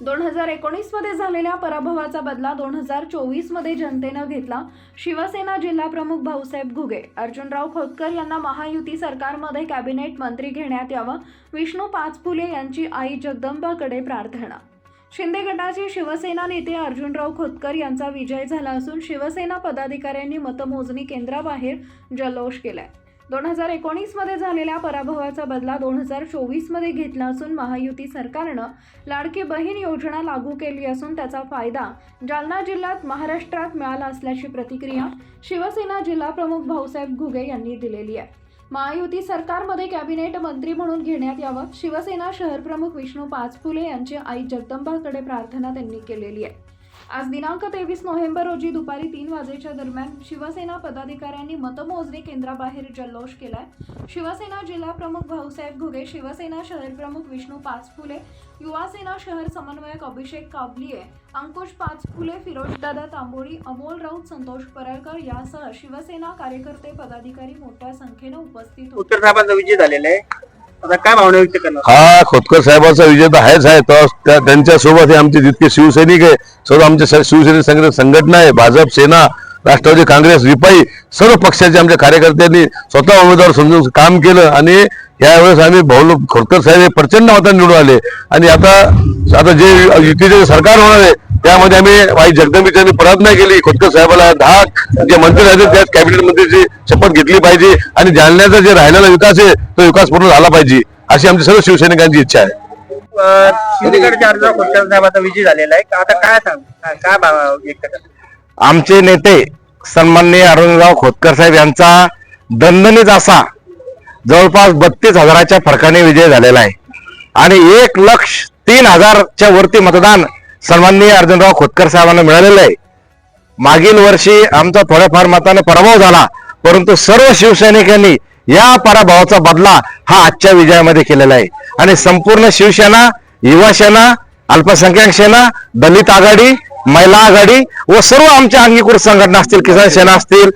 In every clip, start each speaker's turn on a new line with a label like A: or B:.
A: दोन हजार एकोणीसमध्ये झालेल्या पराभवाचा बदला दोन हजार चोवीसमध्ये जनतेनं घेतला. शिवसेना जिल्हाप्रमुख भाऊसाहेब घुगे अर्जुनराव खोतकर यांना महायुती सरकारमध्ये कॅबिनेट मंत्री घेण्यात यावं विष्णू पाचफुले यांची आई जगदंबाकडे प्रार्थना. शिंदे गटाचे शिवसेना नेते अर्जुनराव खोतकर यांचा विजय झाला असून शिवसेना पदाधिकाऱ्यांनी मतमोजणी केंद्राबाहेर जल्लोष केलाय. दोन हजार एकोणीसमध्ये झालेल्या पराभवाचा बदला दोन हजार चोवीसमध्ये घेतला असून महायुती सरकारनं लाडकी बहीण योजना लागू केली असून त्याचा फायदा जालना जिल्ह्यात महाराष्ट्रात मिळाला असल्याची प्रतिक्रिया शिवसेना जिल्हा प्रमुख भाऊसाहेब घुगे यांनी दिलेली आहे. महायुती सरकारमध्ये कॅबिनेट मंत्री म्हणून घेण्यात यावं शिवसेना शहरप्रमुख विष्णू पाचफुले यांची आई जगदंबाकडे प्रार्थना त्यांनी केलेली आहे. आज दिनांक तेवीस नोव्हेंबर रोजी दुपारी तीन वाजेच्या दरम्यान शिवसेना पदाधिकाऱ्यांनी मतमोजणी केंद्राबाहेर जल्लोष केलाय. शिवसेना जिल्हा प्रमुख भाऊसाहेब घुगे शिवसेना शहर प्रमुख विष्णू पाचफुले युवासेना शहर समन्वयक अभिषेक काबलिये अंकुश पाचफुले फिरोजदादा तांबोळी अमोल राऊत संतोष परळकर यासह शिवसेना कार्यकर्ते पदाधिकारी मोठ्या संख्येनं उपस्थित होते.
B: आता काय भावना व्यक्त करणार?
C: हा खोतकर साहेबांचा विजय तर आहेच आहे. तर त्या- त्यांच्यासोबत हे आमचे जितके शिवसैनिक आहे सर्व आमचे स- शिवसैनिक संघ- संघटना आहे भाजप सेना राष्ट्रवादी काँग्रेस रिपाई सर्व पक्षाचे आमच्या कार्यकर्त्यांनी स्वतः उमेदवार समजून काम केलं आणि यावेळेस आम्ही भाऊ खोतकर साहेब हे प्रचंड मतांनी निवडून आले. आणि आता आता जे युतीचे सरकार होणार आहे त्यामध्ये आम्ही वाई जगदंबीची आम्ही प्रार्थना केली. खोतकर साहेबाला दहा जे मंत्री राहतील त्यात कॅबिनेट मंत्रीची शपथ घेतली पाहिजे. आणि जालन्याचा जे राहिलेला विकास आहे तो विकास पूर्ण झाला पाहिजे. अशी आमची सर्व शिवसैनिकांची इच्छा आहे.
B: अं, शिंदेगडच्या अर्ज खोतकर साहेबांचा विजय झालेला आहे. आता काय सांग
D: आमचे नेते सन्माननीय अरुणराव खोतकर साहेब यांचा दणदणीत असा जवळपास बत्तीस हजाराच्या फरकाने विजय झालेला आहे. आणि एक लक्ष तीन हजारच्या वरती मतदान सन्माननीय अर्जुनराव खोतकर साहेबांना मिळालेलं आहे. मागील वर्षी आमचा थोड्याफार मताने पराभव झाला परंतु सर्व शिवसैनिकांनी या पराभवाचा बदला हा आजच्या विजयामध्ये केलेला आहे. आणि संपूर्ण शिवसेना युवा सेना अल्पसंख्याक सेना दलित आघाडी महिला आघाडी व सर्व आमच्या अंगीकृत संघटना असतील किसान सेना असतील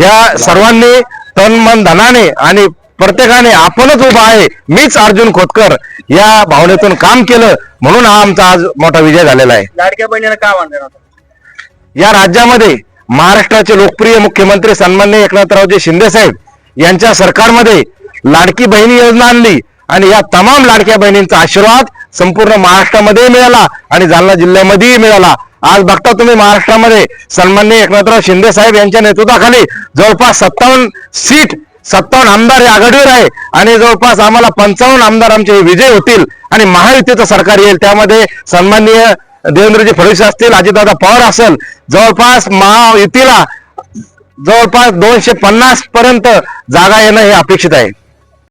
D: या सर्वांनी तन मन धनाने आणि प्रत्येकाने आपणच उभा आहे. मीच अर्जुन खोतकर या भावनेतून काम केलं म्हणून हा आमचा आज मोठा विजय झालेला आहे.
B: लाडक्या बहिणीला काय म्हणणार
D: या राज्यामध्ये महाराष्ट्राचे लोकप्रिय मुख्यमंत्री सन्मान्य एकनाथरावजी शिंदे साहेब यांच्या सरकारमध्ये लाडकी बहिणी योजना आणली आणि या तमाम लाडक्या बहिणींचा आशीर्वाद संपूर्ण महाराष्ट्रामध्ये मिळाला आणि जालना जिल्ह्यामध्येही मिळाला. आज बघता तुम्ही महाराष्ट्रामध्ये सन्मान्य एकनाथराव शिंदे साहेब यांच्या नेतृत्वाखाली जवळपास सत्तावन्न सीट सत्तावन्न आमदार हे आघाडीवर आहे. आणि जवळपास आम्हाला पंचावन्न आमदार आमचे विजय होतील आणि महायुतीचं सरकार येईल. त्यामध्ये सन्माननीय देवेंद्रजी फडणवीस असतील अजितदादा पवार असेल. जवळपास महायुतीला जवळपास दोनशे पन्नास पर्यंत जागा येणं हे अपेक्षित आहे.